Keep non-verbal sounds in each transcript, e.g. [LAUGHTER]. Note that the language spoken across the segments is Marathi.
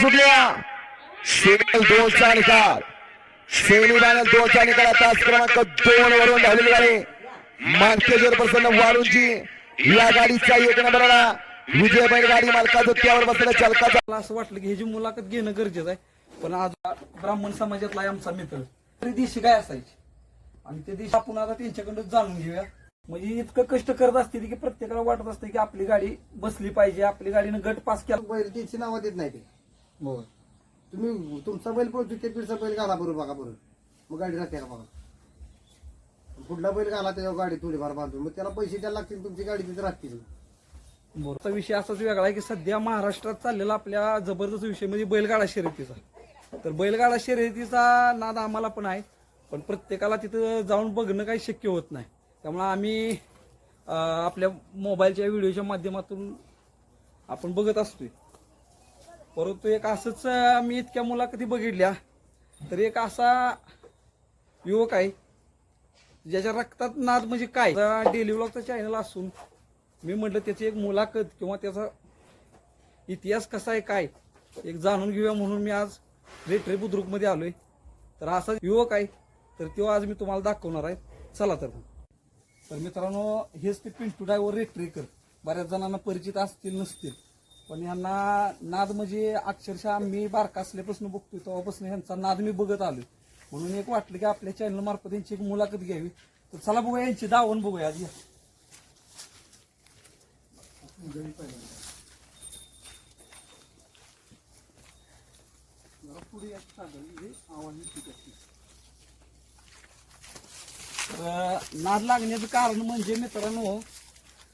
सुटल्या. सेमी दोनचा निकाल. सेमी फायनल दोनचा निकाल आता क्रमांक दोन वरून धावलेली गाडी मार्केजर प्रसन्न वाळूंची या गाडीचा एक नंबरला विजय बैल गाडी मालकाचं त्यावर बसलेल्या चालकाचा. मला असं वाटलं की ह्याची मुलाखत घेणं गरजेचं आहे पण आज ब्राह्मण समाजातला आमचा मित्र तरी दिशी काय असायची? आणि त्या दिवशी आपण आता त्यांच्याकडून जाणून घेऊया. म्हणजे इतकं कष्ट करत असते की प्रत्येकाला वाटत असते की आपली गाडी बसली पाहिजे आपली गाडीनं गट पास केला. बैल त्यांची नावं देत नाही ते. तुम्ही तुमचा बैल पळतो ते पिढचा बैल घाला बरोबर बघा बरोबर मग गाडी राहते का बघा? पुढला बैल घाला त्याच्यावर गाडी थोडीफार बांधून. मग त्याला पैसे द्यायला लागतील तुमची गाडी तिथे राहतील. बरोबर विषय असाच वेगळा आहे की सध्या महाराष्ट्रात चाललेला आपल्या जबरदस्त विषय म्हणजे बैलगाडा शर्यतीचा. तर बैलगाडा शर्यतीचा नाद आम्हाला पण आहे पण प्रत्येकाला तिथं जाऊन बघणं काही शक्य होत नाही. त्यामुळं आम्ही आपल्या मोबाईलच्या व्हिडिओच्या माध्यमातून आपण बघत असतोय. परंतु एक असंच मी इतक्या मुलाखती बघितल्या तर एक असा युवक आहे ज्याच्या रक्तात नाद म्हणजे काय? डेली व्लॉगचा चॅनल असून मी म्हटलं त्याची एक मुलाखत किंवा त्याचा इतिहास कसा आहे काय? एक जाणून घेऊया म्हणून मी आज रेटरे बुद्रुकमध्ये आलो आहे तर असा युवक आहे तर तो आज मी तुम्हाला दाखवणार आहे. चला तर मग. तर मित्रांनो हेच ते पिंटू ड्रायव्हर रेट्रेकर बऱ्याच जणांना परिचित असतील नसतील. पण यांना नाद म्हणजे अक्षरशः मी बारका असल्यापासून बघतोय तेव्हापासून यांचा नाद मी बघत आलोय. म्हणून एक वाटलं की आपल्या चॅनल मार्फत यांची एक मुलाखत घ्यावी. तर चला बघूया यांची दावण बघूया आज या आवाज नाद लागण्याचं कारण म्हणजे मित्रांनो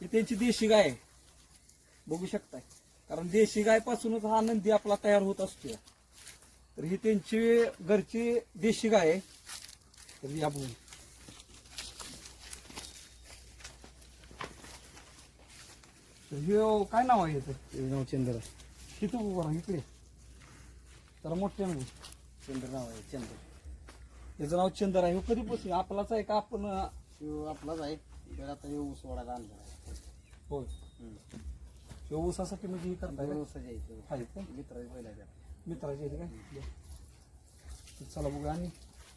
ही त्यांची देशी गाय बघू शकताय. कारण देशी गाय पासूनच हा नंदी आपला तयार होत असतो तर ही त्यांची घरची देशी गाय आहे. तर या तर ह्यो काय नाव आहे याचं? नाव चंद्र. किती उभं राहा इकडे. मोठ्या नाव चंद्र नाव आहे चंद्र. याचं नाव चंदर आहे. ह्यो कधीपासून? आपलाच आहे का आपण आपलाच आहे. तर आता येऊ सोडायला आणला आहे. होय. ह्यो ऊसासाठी म्हणजे हे करताय का? ऊसाच्या इथे आहे का? मित्राचे बैल मित्राचे इथे काय बरं. चला बघूया आणि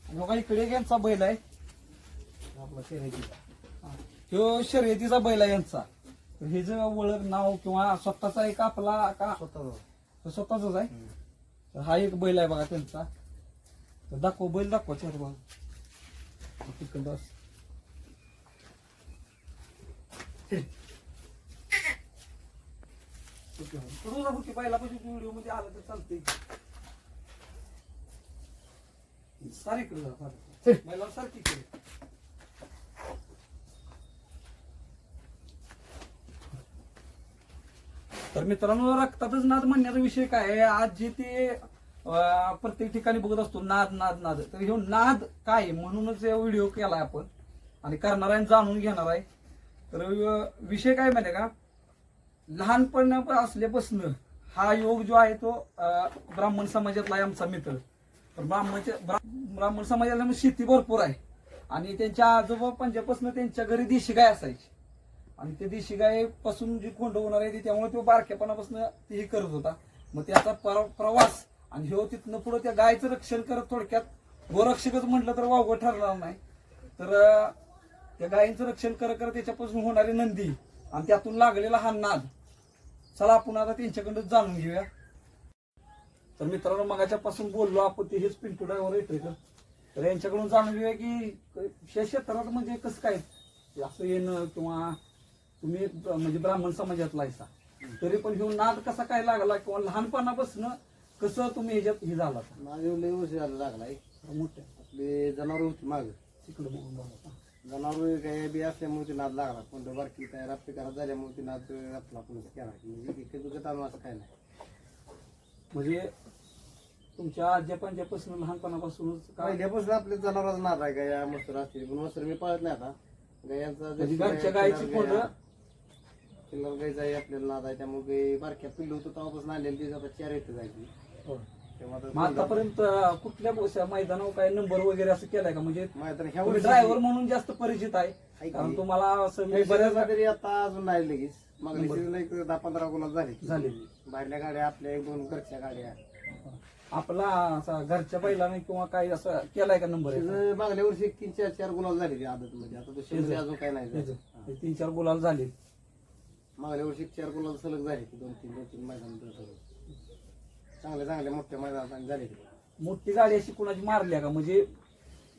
आणि बघा इकडे एक यांचा बैल आहे. आपला शर्यती. हा. ह्यो शर्यतीचा बैल आहे यांचा. तर हे जे ओळख नाव किंवा स्वतःचा एक आपला का? स्वतः तो स्वतःच आहे तर हा एक बैल आहे बघा त्यांचा. दाखव बैल दाखवा चार बघा बस. ओके, हो. पहिला पाहिजे व्हिडिओमध्ये आला तर चालतंय सारी इकडे जा, सारी. बैलाला सारखी इकडे. तर मित्रांनो रक्तातच नाद म्हणण्याचा विषय काय आहे आज जे ते प्रत्येक ठिकाणी बघत असतो नाद नाद नाद. तर हे नाद काय आहे? म्हणूनच व्हिडिओ केलाय आपण. आणि करणार आहे जाणून घेणार आहे. तर विषय काय माहिती का? लहानपण असल्यापासून हा योग जो आहे तो ब्राह्मण समाजातला आहे आमचा मित्र. तर ब्राह्मणच्या ब्राह्मण समाजाला शेती भरपूर आहे. आणि त्यांच्या आजोबा पंजापासून त्यांच्या घरी देशी गाय असायची. आणि ते देशी गायपासून जी कोंड होणार आहे ती त्यामुळे तो बारक्यापणापासून तेही करत होता. मग त्याचा प्र प्रवास आणि ह्यो तिथनं पुढं त्या गायचं रक्षण करत थोडक्यात गोरक्षकच म्हटलं तर वावगं ठरणार नाही. तर त्या गायींचं रक्षण करत करत त्याच्यापासून होणारी नंदी आणि त्यातून लागलेला हा नाद चला आपण आता त्यांच्याकडून जाणून घेऊया. तर मित्रांनो मगाच्यापासून बोललो आपण ते हेच पिंटू ड्रायव्हर येते तर यांच्याकडून जाणून घेऊया की या क्षेत्रात म्हणजे कसं काय? असं येणं किंवा तुम्ही म्हणजे ब्राह्मण समाजातला आहेसा. तरी पण घेऊन नाद कसा काय लागला किंवा लहानपणापासून कसं तुम्ही ह्याच्यात हे झाला? माझे लय वर्ष झालं लागलाय. मोठ्या. आपले जनावर होती माग. तिकडे बघून बघा. जनावर काही बी असल्यामुळे ते नाद लागला. कोणतं बारकी तयार आपली घरात झाल्यामुळे ते नाद आपला आपण केला. म्हणजे दुखत आणून असं काय नाही. म्हणजे तुमच्या आज्या पंजापासून लहानपणापासूनच काय पहिल्यापासून आपले जनावरांचा नाद आहे गाया मस्तर असतील पण मस्तर मी पाळत नाही आता. गायांचा म्हणजे घरच्या गायची कोंड? किल्लर गायचा आपल्याला नाद आहे. त्यामुळे गाय बारक्या पिल्लू होतं तेव्हापासून आणलेली ती आता चार येते जायची. तेव्हा मग आतापर्यंत कुठल्या बोस- मैदानावर काय नंबर वगैरे असं केलाय का? म्हणजे ह्या वर्षी ड्रायव्हर म्हणून जास्त परिचित आहे. आहे कारण की? तुम्हाला असं मी बऱ्याच वर्षी तरी आता अजून नाही लगेच. सीझनला एक दहा पंधरा गुलाब झाले. झाले. बाहेरल्या गाड्या आपल्या एक दोन घरच्या गाड्या. आपला असा घरच्या बैलाने किंवा काही असं केलाय का नंबर मागल्या वर्षी एक तीन चार चार गुलाब झाले आदत मध्ये आता तो शेवटी अजून काय नाही झालं. हा. तीन चार गुलाल झाले. मागल्या वर्षी एक चार गुलाब सलग झाले ते दोन तीन दोन तीन मैदान चांगले चांगले मोठ्या मैदानात झाले. मोठी गाडी अशी कुणाची मारल्या का? म्हणजे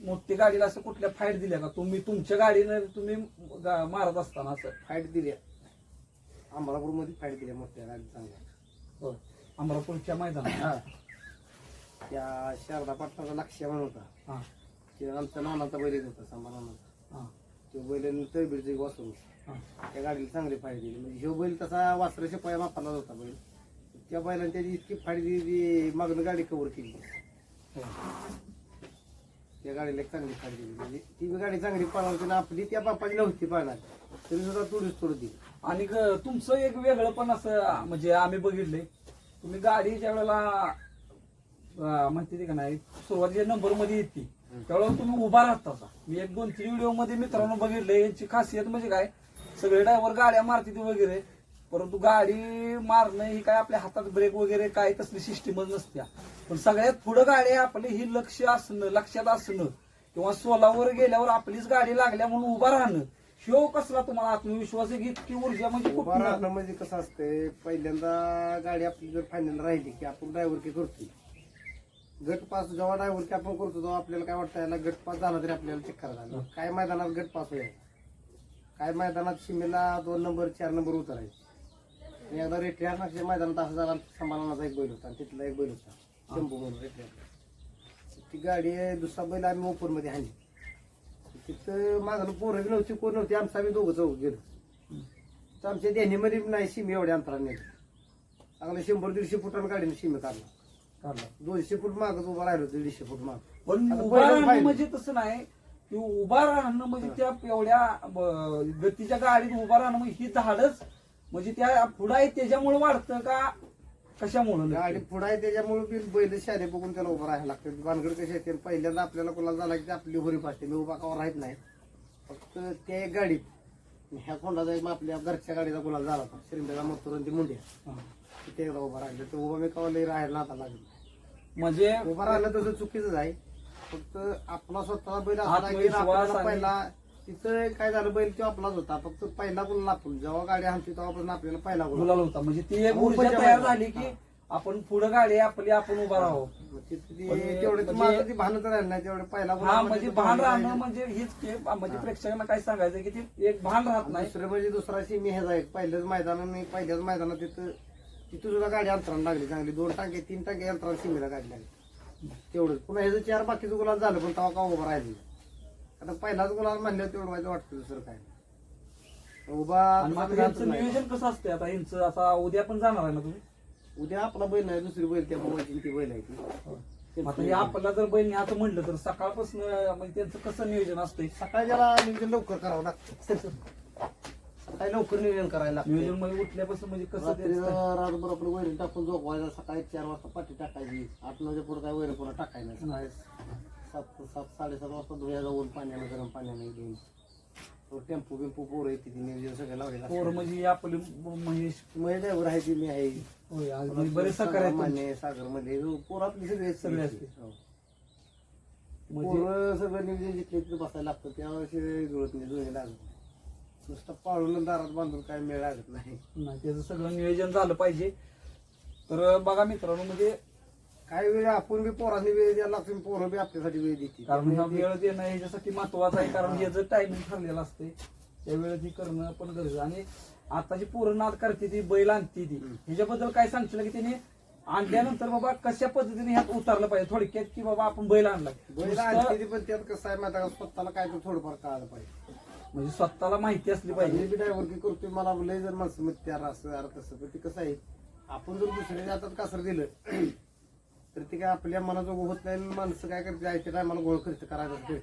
मोठी गाडीला असं कुठल्या फाईट दिल्या का? तुम्ही तुमच्या गाडीनं तुम्ही गा- मारत असताना असं. फाईट दिल्या. अमरापूरमध्ये फाईट दिल्या मोठ्या गाडी चांगल्या. हो. अमरापूरच्या मैदानात. त्या शारदा पाटणाचा लक्ष्य म्हणून होता. हा. ते आमच्या नानाचा बैल होता सांबा नानाचा. हा. तो बैल तळबीडचे वासरू. हा. त्या गाडीला चांगली फाईट दिली. म्हणजे ह्यो बैल तसा वासरा शिपाया मापाला होता बैल. त्या बैलाने त्याची इतकी फाईट दिली की मागणं गाडी कव्हर केली. त्या गाडीला एक चांगली फाईट दिली. म्हणजे ती बी गाडी चांगली होती आणि आपली त्या बापाची नव्हती पळणार. तरी सुद्धा थोडीच थोडी दिली. आणि ग- तुमचं एक वेगळं पण असं म्हणजे आम्ही बघितलंय तुम्ही गाडी ज्या वेळेला अं, म्हणते ते का नाही सुरुवातीच्या नंबरमध्ये येते. त्यावेळेला तुम्ही उभा राहता असा. मी एक दोन तीन व्हिडिओमध्ये मित्रांनो बघितले यांची खासियत म्हणजे काय सगळे ड्रायव्हर गाड्या मारते वगैरे परंतु गाडी मारणं ही काय आपल्या हातात ब्रेक वगैरे काय तसली सिस्टीमच नसत्या. पण सगळ्यात पुढं गाडी आपली ही लक्ष असणं लक्षात असणं किंवा सोलावर गेल्यावर आपलीच गाडी लागल्या म्हणून उभा राहणं शिव कसला तुम्हाला आत्मविश्वास आहे की इतकी ऊर्जा म्हणजे उभा राहणं म्हणजे कसं असतंय पहिल्यांदा गाडी आपली जर फायनल राहिली की आपण ड्रायव्हर की करतोय. गट पास जेव्हा ड्रायव्हर की आपण करतो तेव्हा आपल्याला काय वाटतं याला गट पास झाला तरी आपल्याला चक्कर झाला काय मैदानात गट पास होईल? काय मैदानात सीमेला दोन नंबर चार नंबर उतरायचे. आणि एकदा रेट्रियार नागच्या मैदानात असं झाला समानाचा एक बैल होता आणि तिथला एक बैल होता. शंभू म्हणून रेट्रियार ती गाडी दुसरा बैल आम्ही ओपनमध्ये हाणली. तिथं मागं पोरं बी नव्हती कोण नव्हती आमचं आम्ही दोघं चौघ गेलो. तर आमच्या देणीमध्ये नाही सीमे एवढ्या अंतराने चांगलं शंभर दीडशे फुटानं गाडीने सीमे काढला. काढला? दोनशे फूट मागच उभा राहिलो दीडशे फूट माग. पण उभा राहणं. म्हणजे तसं नाही. की उभा राहणं म्हणजे त्या एवढ्या गतीच्या गाडीत उभा राहणं म्हणजे ही धाडच म्हणजे त्या पुढं आहे त्याच्यामुळे वाढतं का कशामुळे गाडी पुढे आहे त्याच्यामुळे बी बैल शाले बघून त्याला उभं राहायला लागतं. भानगड कशी येते पहिल्यांदा आपल्याला कोणाला झाला की आपली होरी पाहते. मी उभा कावर राहत नाही. फक्त त्या एक गाडीत आणि ह्या कोंडाचा एक आपल्या घरच्या गाडीचा गुलाल झाला होता श्रींदाचा मथुर ती मुंड्या तिथे एकदा उभा राहिलं. तर उभा मी कावा लई राहायला आता लागलं. म्हणजे उभा राहिलं तसं चुकीचंच आहे. फक्त आपला स्वतःचा बैल असला की आत्मविश्वास आपल्याला आणि- पहिला तिथं काय झालं बैल तो आपलाच होता. फक्त पहिला गुलाल आपण जेव्हा गाडी हाणते तेव्हापासून आपल्याला पहिला गुलाल होता. म्हणजे ती एक हो, ऊर्जा तयार. झाली की? आपण पुढं गाडी आपली आपण उभा ती- पण तेवढे म्हणजे- माझं ती भानच राहिलं नाही. तेवढे पहिला गुलाल हा म्हणजे म्हणजे तो भान राहणं. म्हणजे हीच की म्हणजे प्रेक्षकांना काय सांगायचं की ती एक भान राहत नाही. दुसरं म्हणजे दुसरा सीमी ह्याचा एक पहिल्याच मैदानाने पहिल्याच मैदानात तिथं तिथं सुद्धा गाडी अंतरानं लागली चांगली. दोन टाके तीन टाके अंतरानं सीमेला गाडी लागली. तेवढंच. पुन्हा ह्याचं चार बाकीचं गुलाल झालं पण तेव्हा का उभं राहिलं आता पहिलाच गुलाल म्हणल्यावर तेवढं वाटतं दुसरं काय उभा आणि मग तसा यांचं. नियोजन कसं असते आता यांचं आता उद्या पण जाणार आहे ना तुम्ही? उद्या आपला बैल नाही दुसरी बैल त्या मोबाईलची ती बैल आहे ती. आता हे आपल्याला जर बैल न्यायचं म्हणलं तर सकाळपासून म्हणजे त्यांचं कसं नियोजन असतंय? सकाळी त्याला नियोजन लवकर करावं लागतं. सकाळी लवकर नियोजन करायला लागतं नियोजनमध्ये उठल्यापासून म्हणजे कसं रात्री त्यांचं- रातभर आपलं वैरण टाकून झोपवायचं सकाळी चार वाजता पाठी टाकायची. आठ नऊच्या पुढे काय वैरण पुन्हा टाकायचं नाही. सकाळी सात सात साडेसात वाजता धुया जाऊन पाण्यानं गरम पाण्यानं घेऊन टेम्पो बिम्पो पोरं येते ती नियोजन सगळं लावलेलं पोर असतं. म्हणजे आपले महेश. महेश ड्रायव्हर आहे ती मी आहे. होय आज म्हणजे बरेच सकाळ आहेत तुमचे. मान्य सागरमध्ये पोरं आपली सगळे सगळे असते. म्हणजे पोरं सगळं नियोजन जिथले तिथे बसायला लागतं त्यावेळेस जुळत नाही जुळे लागत नुसतं पाळून दारात बांधून काय मेळ लागत नाही. नाही, त्याचं सगळं नियोजन झालं पाहिजे. तर बघा मित्रांनो म्हणजे काही वेळ आपण बी पोरांनी वेळ द्यायला लागतो पोरं बी आपल्यासाठी वेळ देते कारण हा वेळ देणं ह्याच्यासाठी महत्वाचं आहे कारण याचं टायमिंग ठरलेलं असते त्या वेळेत ही करणं पण गरजेचं आहे. आणि आताची पोरं नाद करते ती बैल आणते ती. ह्याच्याबद्दल काय सांगशील की त्याने आणल्यानंतर बाबा कशा पद्धतीने ह्यात उतरलं पाहिजे थोडक्यात की बाबा आपण बैल आणला. बैल आणते पण त्यात कसं आहे माहिती स्वतःला काय तर थोडंफार कळायला पाहिजे. म्हणजे स्वतःला माहिती असली पाहिजे. मी बी ड्रायव्हर की करतोय मला लय जर माणसं मग त्याला असं तसं. पण ते कसं आहे आपण जर दुसऱ्याच्या हातात कासर दिलं तर ते काय आपल्या मनाजोगं होत नाही माणसं काय करते आयच्या टायमाला गोळ खर्च करायचं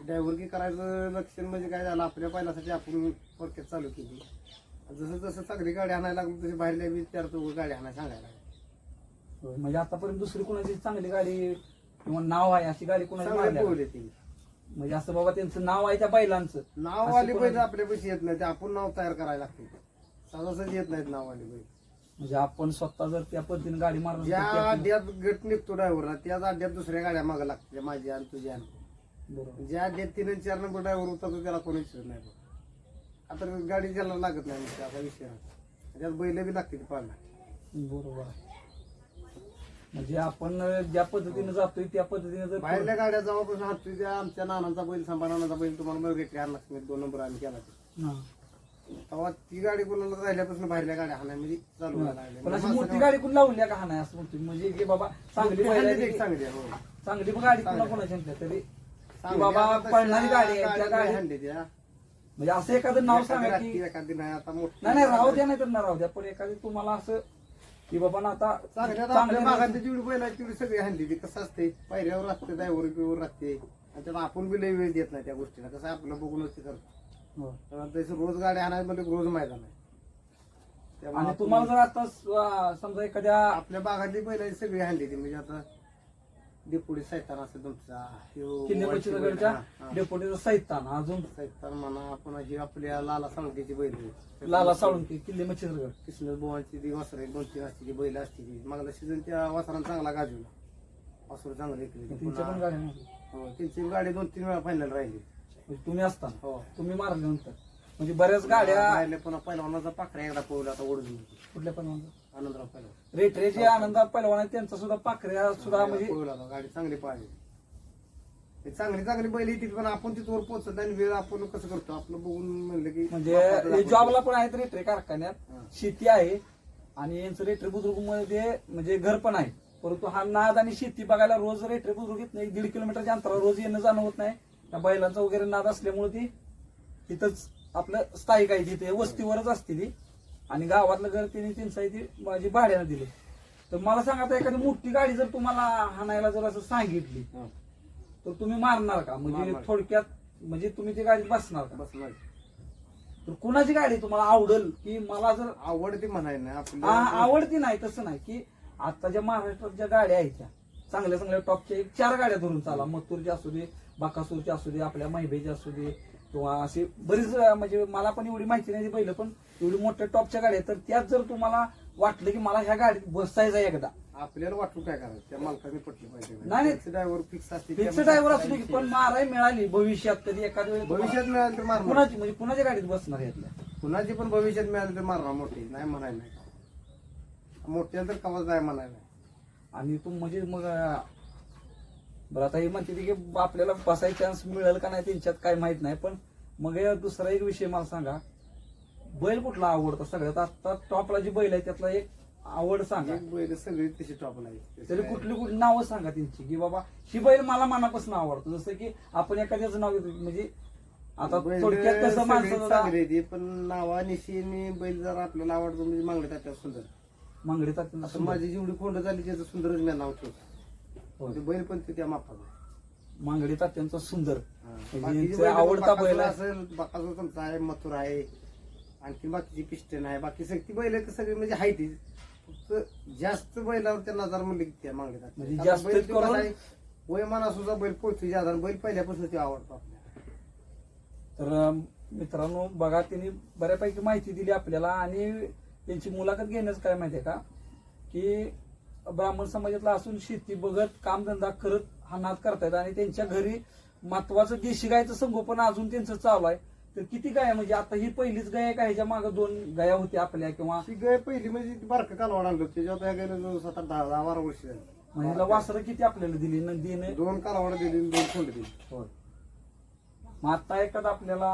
ड्रायव्हर की करायचं लक्षण म्हणजे काय झालं आपल्या पहिल्यासाठी आपण थोडक्यात चालू केली. जसं जसं चांगली गाडी आणायला लागली तशी बाहेरल्या बी चार चौघ गाडी आणायला सांगायला. म्हणजे आतापर्यंत दुसरी कोणाची चांगली गाडी किंवा नाव आहे अशी गाडी कोणाची ती. म्हणजे असं बाबा त्यांचं नाव आहे त्या बैलांचं. नाव आली पाहिजे आपल्या पैसे येत नाही ते आपण नाव तयार करायला लागते सहजासहजी येत नाहीत नावाने बैल. म्हणजे आपण स्वतः जर त्या पद्धतीने गाडी मारली ज्या अड्ड्यात गट निघतो ड्रायव्हरला त्याच अड्ड्यात दुसऱ्या गाड्या मागे लागतात माझी आणि तुझ्या बरोबर ज्या अड्ड्यात तीन आणि चार नंबर ड्रायव्हर होता तो त्याला कोणी विचारत नाही बघ. आता गाडी ज्याला लागत नाही म्हणजे असा विषय आहे. त्यात बैल बी लागते पाळणा बरोबर आहे. म्हणजे आपण ज्या पद्धतीने जातोय त्या पद्धतीने जर बाहेरल्या गाड्या जेव्हापासून आमच्या नानांचा बैल सांबा नानाचा बैल तुम्हाला मग घेतली आणला दोन नंबर आम्ही केला ते हा. तेव्हा ती गाडी कोणाला राहिल्यापासून बाहेरल्या गाड्या म्हणजे चालू व्हायला पण अशी लागल्या. मोठी गाडी कुणी लावली का हा नाही असं म्हणतो म्हणजे की बाबा चांगली मोठी बैल हाणली आहे चांगली आहे, हो. चांगली पण गाडी कुणा कोणाची आणल्या तरी की चांगली बाबा आता तशा पळणारी गाडी आहे त्या गाड्या गाडी हाणली त्या. म्हणजे असं एखादं नाव एखादी सांगा रात्री, की एखादी नाही आता मोठी नाही नाही राहू द्या नाही तर ना राहू द्या. पण एखादी तुम्हाला असं की बाबा ना आता चांगल्या आता आपल्या चांगल्या भागातली जेवढी बैल आहेत तेवढी सगळी हाणली ती. कसं असते पायऱ्यावर राहते ड्रायव्हर बिवर राहते. आणि त्यात आपण बी लई वेळ देत नाही त्या गोष्टीला. कसं आपलं बघूनच ते करतो. तसं रोज गाड्या हाणायला म्हणजे रोज मैदान आहे. आणि आपण- तुम्हाला जर आता समजा एखाद्या आपल्या भागातली बैल सगळी हाणली ती. म्हणजे आता डेपुडी सैतान असेल तुमचा. ह्यो बैल, हा, हा. डेपोटीचा सैतान अजून. सैतान म्हणा पुन्हा ही आपल्या लाला सांगतेची बैल आहे. लाला साळुंके किल्ले मच्छिंद्रगड कृष्ण बुवांची ती वासर एक दोन तीन असते ती बैल असते ती. मागला सीझन त्या वासरानं चांगला गाजवला. वासर चांगलं ऐकले त्यांच्या पण गाड्या नव्हत्या. त्यांची गाडी दोन तीन वेळा फायनल राहिली. म्हणजे तुम्ही असताना. हो. तुम्ही मारल्यानंतर. म्हणजे बऱ्याच गाड्या राहिले पुन्हा पहिलवानाचा पाखरा एकदा पोहला आता ओढून. कुठल्या पण आनंदराव पहिलवान रेटरे जे आनंदा पहिलवान आहेत त्यांचा सुद्धा पाखऱ्या सुद्धा म्हणजे पोहला होता गाडी चांगली पाहिजे ते चांगली चांगली बैल येतील पण आपण तिथवर पोहोचत नाही आणि वेळ आपण कसं करतो? आपलं बघून म्हणलं की म्हणजे. जॉबला पण आहेत रेटरे कारखान्यात. हा. शेती आहे आणि यांचं रेटरे बुद्रुकमध्ये म्हणजे घर पण आहे. परंतु हा नाद आणि शेती बघायला रोज रेटरे बुद्रुक येत नाही दीड किलोमीटरच्या अंतरावर रोज येणं जाणं होत नाही. त्या बैलांचा वगैरे नाद असल्यामुळे ती तिथंच आपलं स्थायिक आहे तिथे वस्तीवरच असते ती. आणि गावातलं घर तिने आहे ती माझी भाड्यानं दिली. तर मला सांगा आता एखादी मोठी गाडी जर तुम्हाला हाणायला जर असं सांगितली तर तुम्ही मारणार का? म्हणजे. थोडक्यात म्हणजे तुम्ही ती गाडीत बसणार का? बस नाही तर कुणाची गाडी तुम्हाला आवडल? की मला जर आवडते म्हणाय ना आ- आपल्या आवडती. नाही तसं नाही. की आता ज्या महाराष्ट्रात ज्या गाड्या आहेत त्या चांगल्या चांगल्या टॉपच्या एक चार गाड्या धरून चाला. मथुरची असू दे बाकासूरची असू दे आपल्या मैबेची असू दे किंवा अशी बरीच म्हणजे मला पण एवढी माहिती नाही पहिलं पण एवढी मोठ्या टॉपच्या गाड्या तर त्यात जर तुम्हाला वाटलं की मला ह्या गाडीत बसायचं एकदा. आपल्याला वाटून काय करायचं? त्या मालकाने पटली पाहिजे. नाही. ड्रायव्हर फिक्स असते फिक्स ड्रायव्हर असू की पण माराय मिळाली भविष्यात कधी एखाद्या वेळी तुम्हाला- भविष्यात मिळालं तर मारणार. कुणाची म्हणजे कुणाच्या गाडीत बसणार यातल्या? कुणाची पण भविष्यात मिळालं तर मारणार मोठी नाही म्हणाय नाही. मोठ्या तर कवाच नाही म्हणाय नाही आणि तू म्हणजे मग बरं आता हे म्हणते की आपल्याला बसायचा चान्स मिळेल का नाही त्यांच्यात काय माहीत नाही पण मग दुसरा एक विषय मला सांगा. बैल कुठला आवडतो सगळ्यात? आता टॉपला जी बैल आहे त्यातला एक आवड सांगा. एक बैल सगळी तशी टॉप नाही तरी कुठली कुठली नावं सांगा त्यांची की बाबा ही बैल मला मनापासून आवडतो. जसं की आपण एखाद्याचं नाव घेतो म्हणजे आता थोडक्यात कसं माणसं आहे पण नावा निशीने बैल जर आपल्याला आवडतो म्हणजे मागण्यात त्याच्यात सुंदर. मांगडी आता माझी जेवढी कोंड झाली त्याचं सुंदरच मी नाव ठेवतो. होय. ते बैल पण ते त्या आहे. मांगडी तात्यांचा सुंदर हा. म्हणजे बाकीची यांचा बैल आवडता बकासूर बैल आहे. असेल बकासूर तुमचा आहे मथुर आहे आणखी बाकीची पिस्टन आहे बाकी सगळी बैल सगळी म्हणजे ती फक्त जास्त बैलावर त्या नजर म्हणले की त्या म्हणजे आता जास्त बैल तो करून- कसा आहे, वयमाना सुद्धा बैल पोहोचतो जादा बैल पहिल्यापासून ते आवडतो आपल्याला तर अं, मित्रांनो बघा त्यांनी बऱ्यापैकी माहिती दिली आपल्याला आणि त्यांची मुलाखत घेण्याचं काय माहितीये का की ब्राह्मण समाजातला असून शेती बघत कामधंदा करत हा नाद करतायत. आणि त्यांच्या घरी महत्वाचं देशी गायचं संगोपन अजून त्यांचं चालू आहे. तर किती गाय म्हणजे आता ही पहिलीच गाय आहे का ह्याच्या मागे दोन गाया होत्या आपल्या किंवा ती गाय पहिली म्हणजे ती बारकं कालवाड आणलं त्याच्यावर त्या गायला सात आठ दहा दहा बारा वर्ष झाली. म्हणजे हिला वासरं किती आपल्याला दिली? नंदीने दोन कालवाड दिली आणि दोन खोंड दिली. मग आता एखादं आपल्याला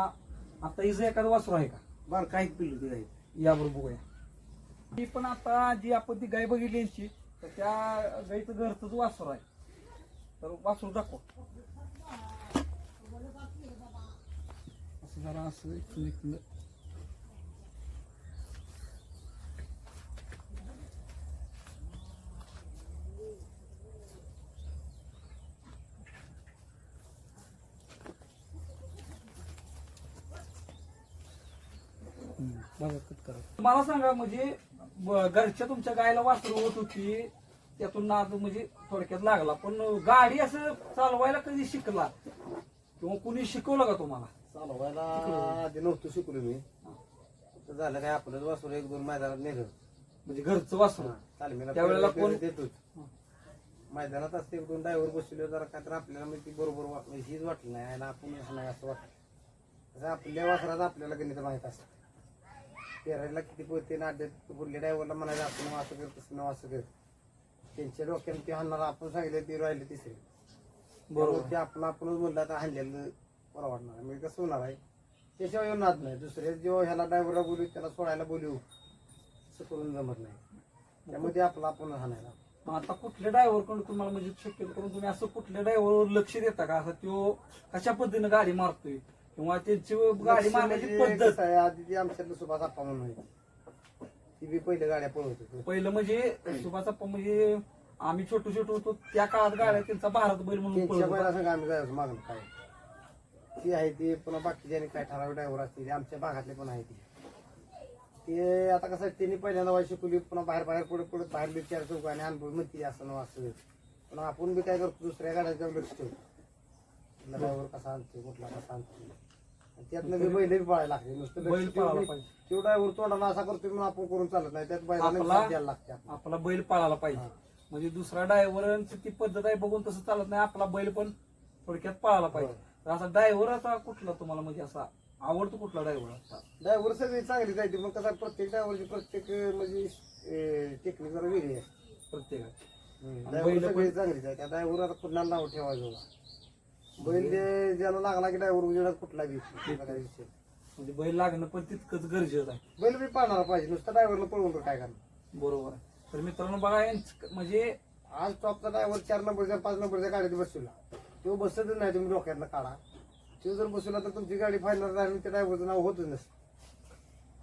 आता हिचं एखादं वासरू आहे का? बार काही पिल्ली ती गाय याबरोबर बघूया. ती पण आता जी आपण ती गाय बघितली यांची तर त्या गाईचं घरच वासर आहे तर वासरू दाखव असं जरा असं इकडं- इकडं. हम्म, करा. मला सांगा म्हणजे ब- घरच्या तुमच्या गायला वासरू होत होती त्यातून नाद म्हणजे थोडक्यात लागला. पण गाडी असं चालवायला कधी शिकला? किंवा कुणी शिकवलं का तुम्हाला? चालवायला आधी नव्हतं शिकलो मी. तर झालं काय आपलंच वासरू एक दोन मैदानात नेलं. म्हणजे घरचं वासरू. तालमीला त्यावेळेला कोण- देतोच. मैदानात असते एक दोन ड्रायव्हर बसले जरा काय तर आपल्याला म्हणजे ती बरोबर वाट म्हणजे हीच वाटली नाही आणि आपण असं नाही असं वाटलं. आपल्या वासरात आपल्याला गणित माहीत असतं. पेरायला किती पोहते ना पुढल्या ड्रायव्हरला म्हणायचं आपण असं कर तसं नाव असं कर त्यांच्या डोक्यानं ते हाणणार आपण सांगितलं ते राहिले तिसरे. बरोबर. ते आपण आपणच म्हणलं आता हाणलेलं परवडणार. म्हणजे कसं होणार आहे? त्याशिवाय येऊन नाद नाही. दुसऱ्या जेव्हा ह्याला ड्रायव्हरला बोलू त्याला सोडायला बोलू असं करून जमत नाही. त्यामुळे ते आपलं आपण हाणायला. मग आता कुठल्या ड्रायव्हरकडून तुम्हाला म्हणजे शक्यतो करून तुम्ही असं कुठल्या ड्रायव्हरवर लक्ष देता का? असं तो कशा पद्धतीने गाडी मारतोय? किंवा त्यांची गाडी मारण्याची म्हणजे पद्धत. आहे, आधी ती आमच्यातलं सुभाष आप्पा म्हणून होती. ती बी पहिले गाड्या पळवत होती. पहिलं म्हणजे सुभाषप्पा म्हणजे आम्ही छोटू छोटू होतो त्या काळात गाड्या त्यांचा भारत बैल म्हणून त्यांच्या पळत होता. पहिला संघ आम्ही जायचो मागणं काय? ती आहे ती पुन्हा बाकीच्या काय ठराविक ड्रायव्हर असते ते आमच्या भागातले पण आहे ती. ते आता कसं त्यांनी पहिल्यांदा वाई शिकवली पुन्हा बाहेर बाहेर पुढे पुढे बाहेर बी चार चौक आणि अनुभव म्हणते असं नवं असं. पण आपण बी काय करतो दुसऱ्या गाड्याच्या लक्ष ठेवतो. ड्रायव्हर कसा आणतो कुठला कसा आणतो आणि त्यातनं बी बैल बी पळायला लागते नुसतं बैल पळायला पाहिजे. तो ड्रायव्हर तोंडाला असा करतो म्हणून आपण करून चालत नाही त्यात बैलांना आपला- साथ द्यायला लागते. आपला बैल पळाला पाहिजे. म्हणजे दुसरा ड्रायव्हरांची ती पद्धत आहे बघून तसं चालत नाही आपला बैल पण थोडक्यात पळाला पाहिजे तर असा ड्रायव्हर असा कुठला तुम्हाला म्हणजे असा आवडतो कुठला ड्रायव्हर ड्रायव्हर सगळी चांगली जायची मग कसं प्रत्येक ड्रायव्हरची प्रत्येक अं, म्हणजे टेक्निक जरा वेगळी आहे प्रत्येक ड्रायव्हर सगळी चांगली जायची ड्रायव्हर आता कुठला नाव ठेवायचं. बैल जे- ज्याला लागला की ड्रायव्हर उजेडात कुठला बी त्याचा काही विषय. नाही. म्हणजे बैल लागणं पण तितकंच गरजेचं आहे. बैल बी पाळणारा पाहिजे नुसतं ड्रायव्हरला पळवून तर काय करणार? बरोबर आहे. तर मित्रांनो बघा यांचं- म्हणजे आज टॉपचा ड्रायव्हर चार नंबरच्या पाच नंबरच्या गाडीत बसवला. तो बसतच नाही तुम्ही डोक्यातनं काढा. तो जर बसवला तर तुमची गाडी फायनल राहिली त्या ड्रायव्हरचं नाव होतच नसतं.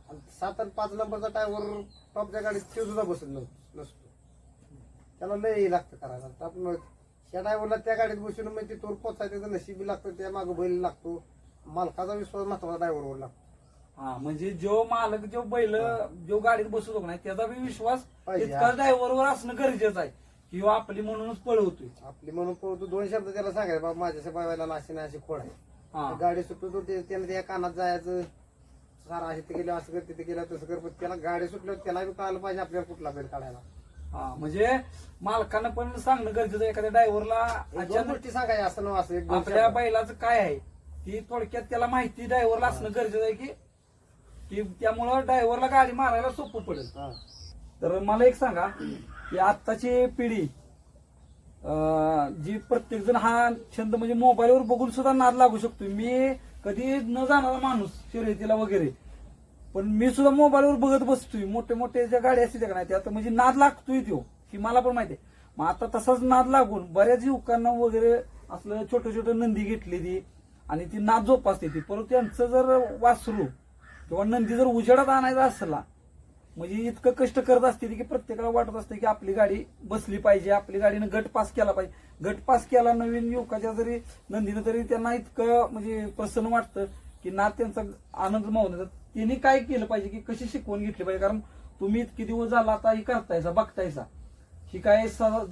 आणि सात आणि पाच नंबरचा ड्रायव्हर टॉपच्या गाडीत तो सुद्धा बसत नस- नसतो. त्याला लय लागतं करायला. तर आपण त्या ड्रायव्हरला त्या गाडीत बसून मग ते तोर पोचायचं त्याचं नशीबी लागतं त्या मागं बैल लागतो. मालकाचा विश्वास महत्त्वाचा ड्रायव्हरवर लागतो. हा म्हणजे जो मालक जो बैल जो गाडीत बसतो का नाही त्याचा बी विश्वास पाहिजे. ड्रायव्हरवर असणं गरजेचं आहे. किंवा आपली म्हणूनच पळवतोय. आपली म्हणून पळतो दोन शब्द त्याला सांगायचं बाबा माझ्या बाबाला अशी नाही अशी खोड आहे. हा. गाडी सुटतो ते त्याला त्या कानात जायचं. सारा असे ते गेलं असं कर तिथे गेलं तसं कर. पण त्याला गाडी सुटल्यावर त्याला बी कळायला पाहिजे आपल्याला कुठला बैल काढायला. हा म्हणजे मालकानं पण सांगणं गरजेचं आहे. एखाद्या ड्रायव्हरला एक दोन अचानक गोष्टी सांगायच्या असं असं एक दोन आपल्या शब्द. बैलाचं काय आहे? ती थोडक्यात त्याला माहिती ड्रायव्हरला असणं गरजेचं आहे की की त्यामुळं ड्रायव्हरला गाडी मारायला सोपं पडेल. हा. तर मला एक सांगा की आत्ताची पिढी अं, जी प्रत्येक जण हा छंद म्हणजे मोबाईलवर बघून सुद्धा नाद लागू शकतो मी कधी न जाणारा माणूस शर्यतीला वगैरे पण मी सुद्धा मोबाईलवर बघत बसतोय. मोठे मोठे ज्या गाड्या असतील का नाही आता म्हणजे नाद लागतोय तो ही मला पण माहिती आहे. मग आता तसाच नाद लागून बऱ्याच युवकांना वगैरे असलं छोटं छोटं नंदी घेतली ती आणि ती नाद जोपासते ती. परंतु त्यांचं जर वासरू किंवा नंदी जर उजेडात आणायचा असला म्हणजे इतकं कष्ट करत असते की प्रत्येकाला वाटत असते की आपली गाडी बसली पाहिजे आपली गाडीनं गट पास केला पाहिजे. गट पास केला नवीन युवकाच्या जरी नंदीनं तरी त्यांना इतकं म्हणजे प्रसन्न वाटतं की ना त्यांचा आनंद मावून त्यांनी काय केलं पाहिजे की कशी शिकवून घेतली पाहिजे? कारण तुम्ही इतके दिवस झाला आता ही करतायचा बघतायचा ही काय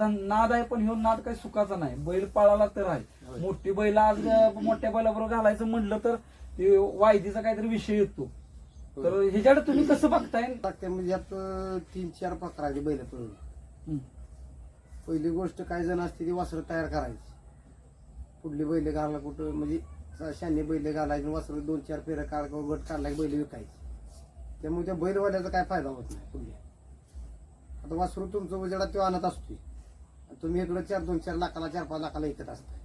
नाद आहे पण ह्यो नाद काही सुखाचा नाही. बैल पाळाला तर आहे. मोठी बैल आज मोठ्या बैलाबरोबर घालायचं म्हटलं तर वायदीचा काहीतरी विषय येतो. तर ह्याच्याकडे तुम्ही कसं बघताय? म्हणजे यात अं, तीन चार प्रकारचे बैल पळवली. हं. पहिली गोष्ट काही जण असते ती वासरं तयार करायची. पुढली बैल घालला कुठं म्हणजे शाने बैल घालायचे वस्त्र दोन चार फेरं काढ किंवा गट काढला बैल विकायची. त्यामुळे त्या बैलवाल्याचा काय फायदा होत नाही पुढे. आता वासरू तुमचं उजेडा तो आणत असतोय. तुम्ही इकडं चार दोन चार लाखाला चार पाच लाखाला विकत असताय.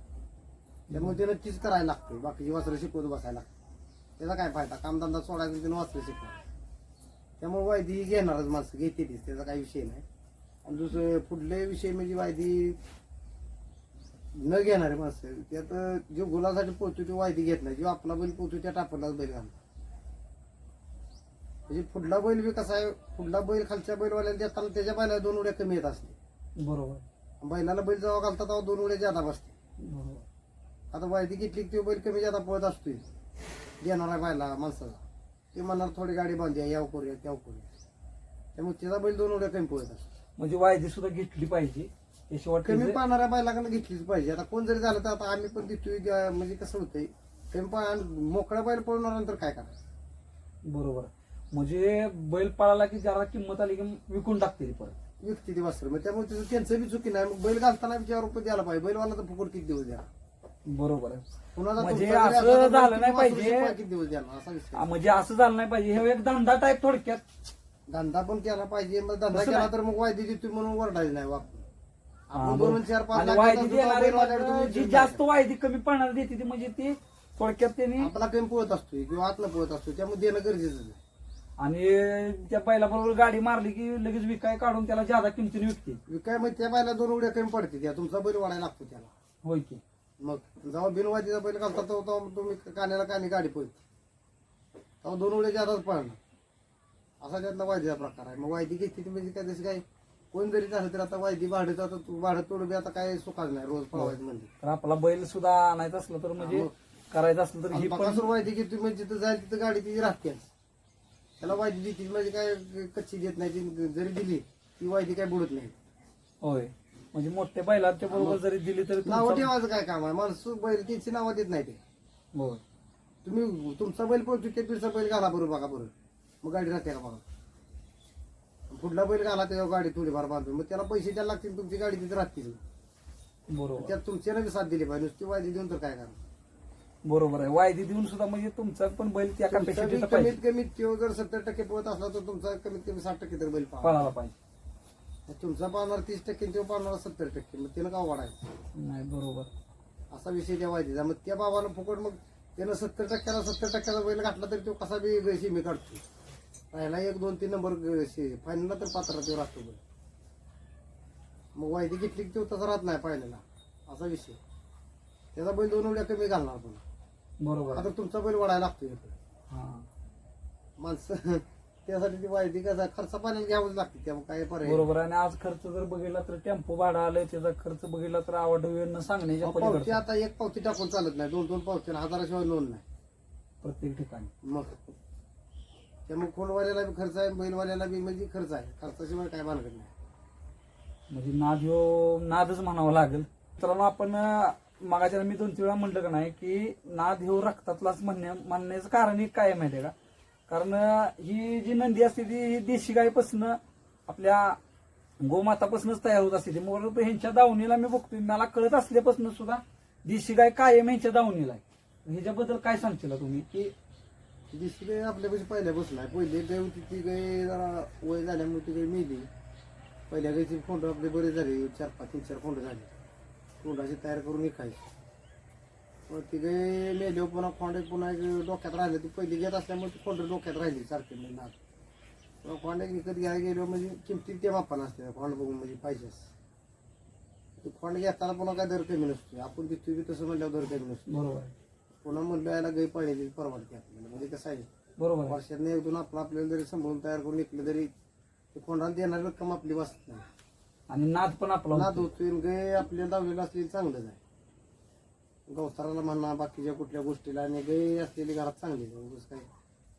त्यामुळे ते नक्कीच करायला लागतं बाकीची वासरं शिकवत बसायला लागतं त्याचा काय फायदा? कामधंदा सोडायचा त्यानं वासरं शिकवा त्यामुळे वायदी घेणारच माणसं घेते तीच त्याचा काही विषय नाही. आणि दुसरं पुढले विषय म्हणजे वायदी न घेणारे माणसं. त्यात जो गुलासाठी पोहतो तो वायदी घेत नाही. जो आपला बैल पोहतो त्या टापरलाच बैल घालतो. म्हणजे पुढला बैल बी कसा आहे पुढला बैल खालच्या बैलवाल्याला देताना त्याच्या बैला दोन उड्या कमी येत असते बरोबर. बैलाला बैल जेव्हा घालतात तेव्हा दोन उड्या जादा बसते बरोबर. आता वायदी घेतली की तो बैल कमी जादा पळत असतोय. देणारा बैला माणसाला ते म्हणणार थोडी गाडी बांधूया याव करूया त्याव करूया. त्यामुळे त्याचा बैल दोन उड्या कमी पळत असतो म्हणजे वायदी सुद्धा घेतली पाहिजे. कमी पाहणाऱ्या बैलाकडे घेतलीच पाहिजे. आता कोण जरी झालं तर आता आम्ही पण देतोय ग- म्हणजे कसं होतंय कमी पा मोकळ्या बैल पळणार नंतर काय करायचं बरोबर. म्हणजे बैल पळाला की जरा किंमत आली की विकून टाकते ती परत. युक्ती ती वासर मग त्यामुळे त्याचं त्यांचं बी चुकी नाही. मग बैल घालताना बी चार रुपये द्यायला पाहिजे. बैलवाला तर फुकट किती दिवस द्या बरोबर. आहे कुणाला म्हणजे तुमचा असं असला तर झालं नाही पाहिजे. किती दिवस द्यायला? असा विषय. आ, म्हणजे असं झालं नाही पाहिजे. हे एक धंदा टाईप थोडक्यात. धंदा पण केला पाहिजे. मग धंदा तसं केला नाही. तर मग वायदी देतोय म्हणून वरडायचं नाही वापर आपण बरोबर. दोन चार पाच आणि लाख वायदी देतो, देणारी बैलवाल्याकडे मात्र तुम्ही जी जास्त. वायदी कमी पडणार देते ती म्हणजे ती थोडक्यात त्यांनी आपला कमी पळत असतोय किंवा आतला पळत असतोय त्यामुळे देणं गरजेचं आहे. आणि त्या बैलाबरोबर गाडी मारली की लगेच विकाय काढून त्याला जादा किमतीने विकते. काय मग त्या बायला दोन उड्या कमी पडते त्या तुमचा बैल वाढायला लागतो त्याला. होय की. मग जेव्हा बिनवादीचा बैल घालता तेव्हा तुम्ही कान्याला कानी गाडी पळत. तेव्हा दोन उड्या जादाच पळणार. असा त्यातला वायदीचा प्रकार आहे. मग वायदी घेतली ती म्हणजे काय जशी काय कोण जरी झालं तर आता वायदी भाडं आता तू भाडं तोडून बी आता काय सुखाच नाही रोज पळवायचं म्हणजे तर आपला बैल सुद्धा आणायचा असलं तर म्हणजे करायचं असलं तर ही पण बकासूर वायदी घेतली म्हणजे जिथं जाईल तिथं गाडी तिची राहतेच त्याला वायदी देते म्हणजे काय कच्ची देत नाही ती जरी दिली ती वायदी काय बुडत नाही. होय. म्हणजे मोठ्या बैलाच्या बरोबर जरी दिली तरी नावं तुमचं- ठेवायचं काय काम आहे? माणसं बैल त्यांची नावं देत नाही ते. होय. तुम्ही तुमचा बैल पळतो ते तुमचा बैल घाला बरोबर बघा बरं. मग गाडी राहते का बघा? पुढला बैल घाला त्याच्यावर गाडी थोडीफार बांधून. मग त्याला पैसे द्यायला लागतील तुमची गाडी तिथे राहतील. बरोबर. त्यात तुमच्याला बी साथ दिली पाहिजे. नुसती वायदी देऊन तर काय करा बरोबर आहे. वायदी देऊन सुद्धा म्हणजे तुमचा पण बैल त्या तुमचा बी कॅपॅसिटीचा कमीत कमी तो जर सत्तर टक्के पळत असला तर तुमचा कमीत कमी साठ टक्के तर बैल पाहा पळाला पाहिजे. तुमचा पाहणार तीस टक्के तो पाहणार सत्तर टक्के. मग त्यानं का वाढायचं? नाही बरोबर. असा विषय त्या वायदीचा. मग त्या बाबाला फुकट मग त्यानं सत्तर टक्क्याला सत्तर टक्क्याचा बैल घातला तरी तो कसा बी शिमी काढतो? राहिला एक दोन तीन नंबर फायनलला तर पात्र तो राहतो मग वायदी घेतली की तो तसा राहत नाही पाहिलेला असा विषय. त्याचा बैल दोन उड्या कमी घालणार पण. बरोबर. आता तुमचा बैल वाढायला लागतो माणसं [LAUGHS] त्यासाठी ती वायदी कसा खर्च पाण्याला घ्यावंच लागते त्यामुळे काय पर्याय. बरोबर. आणि आज खर्च जर बघितला तर टेम्पो भाडं आलंय त्याचा खर्च बघितला तर आवड न सांगण्याच्या पावती आता एक पावती टाकून चालत नाही. दोन दोन पावती हजाराशिवाय नोंद नाही. प्रत्येक ठिकाणी. मग त्यामुळे खोलवाल्याला बी खर्च आहे बैलवाल्याला बी म्हणजे खर्च आहे. खर्चाशिवाय काय भानगड नाही. म्हणजे नाद ह्यो नादच म्हणावा लागेल. मित्रांनो आपण मागाच्या मी दोन तीन वेळा म्हटलं का नाही की नाद ह्यो रक्तातलाच म्हणण्या म्हणण्याचं कारण एक काय आहे माहितीये का कारण ही जी नंदी असते ती ही देशी गायपासून आपल्या गोमातापासूनच तयार होत असते. ती मग ह्यांच्या दावणीला मी बघतोय. मला कळत असल्यापासून सुद्धा देशी गाय कायम ह्यांच्या दावणीला आहे. ह्याच्याबद्दल काय सांगशील तुम्ही? की दिसली आपल्यापाशी पहिल्यापासून आहे पहिले गाय होती ती गाय जरा वय झाल्यामुळे ती गाय मेली. पहिल्या गायची फोंड आपले बरे झाले. चार पाच तीन चार फोंड झाले. फोंडाची तयार करून विकायची मग ती गाय मेल्यावर पुन्हा खोंड पुन्हा एक डोक्यात राहिले. ती पहिली घेत असल्यामुळे ती खोंड डोक्यात राहिली सारखी म्हणजे नाद पुन्हा खोंड एक विकत घ्यायला गेलो म्हणजे किमती ते मापान असते. खोंड बघून म्हणजे पाहिजेच ते खोंड घेताना पुन्हा काय दर कमी नसतो आपण तिथे बी तसं म्हणल्यावर दर कमी नसतो बरोबर. पुन्हा म्हणलं याला गाय पाहिजे परवडते आपल्याला. म्हणजे कसं आहे बरोबर आहे. वर्षात एक दोन आपलं आपल्याला जरी सांभाळून तयार करून विकलं तरी ते कोणाला देणारी रक्कम आपली वाचत नाही. आणि नाद पण आपला नाद होतो. आणि गाय आपल्या दावलेला असलेली चांगलंच आहे. गवताराला म्हणा बाकीच्या कुठल्या गोष्टीला आणि गाय असलेली घरात चांगली आहे. उगाच काय?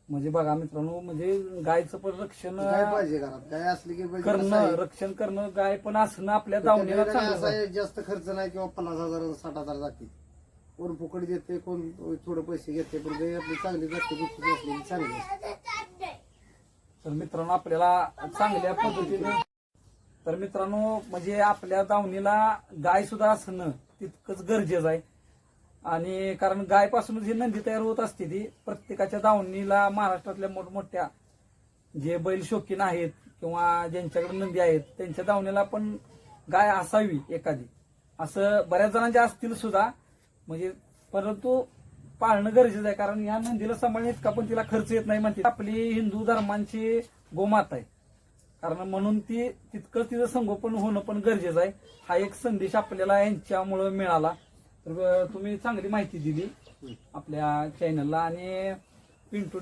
म्हणजे बघा मित्रांनो म्हणजे गायचं पण रक्षण पाहिजे घरात. गाय असली की म्हणजे कसं करणं आहे, रक्षण करणं गाय पण असणं आपल्या दावणीला चांगलं असं आहे. जास्त खर्च नाही किंवा पन्नास हजार साठ हजार जाते कोण फुकट देते कोण थोडं पैसे घेते पण गाय आपली चांगली जाते गुप्ती असलेली चांगली असते. तर मित्रांनो आपल्याला चांगल्या पद्धतीने तर मित्रांनो म्हणजे आपल्या दावणीला गाय सुद्धा असणं तितकंच गरजेचं आहे आणि कारण गायपासून जी नंदी तयार होत असते ती प्रत्येकाच्या दावणीला महाराष्ट्रातल्या मोठमोठ्या जे बैल शौकीन आहेत किंवा ज्यांच्याकडे नंदी आहेत त्यांच्या दावणीला पण गाय असावी एखादी असं बऱ्याच जणांच्या असतील सुद्धा म्हणजे परंतु पाळणं गरजेचं आहे कारण या नंदीला सांभाळणे इतका पण तिला खर्च येत नाही म्हणते. आपली हिंदू धर्मांची गोमाता आहे. कारण म्हणून ती तितकं तिचं संगोपन होणं पण गरजेचं आहे. हा एक संदेश आपल्याला यांच्यामुळं मिळाला. तर तुम्ही चांगली माहिती दिली आपल्या चॅनलला आणि पिंटू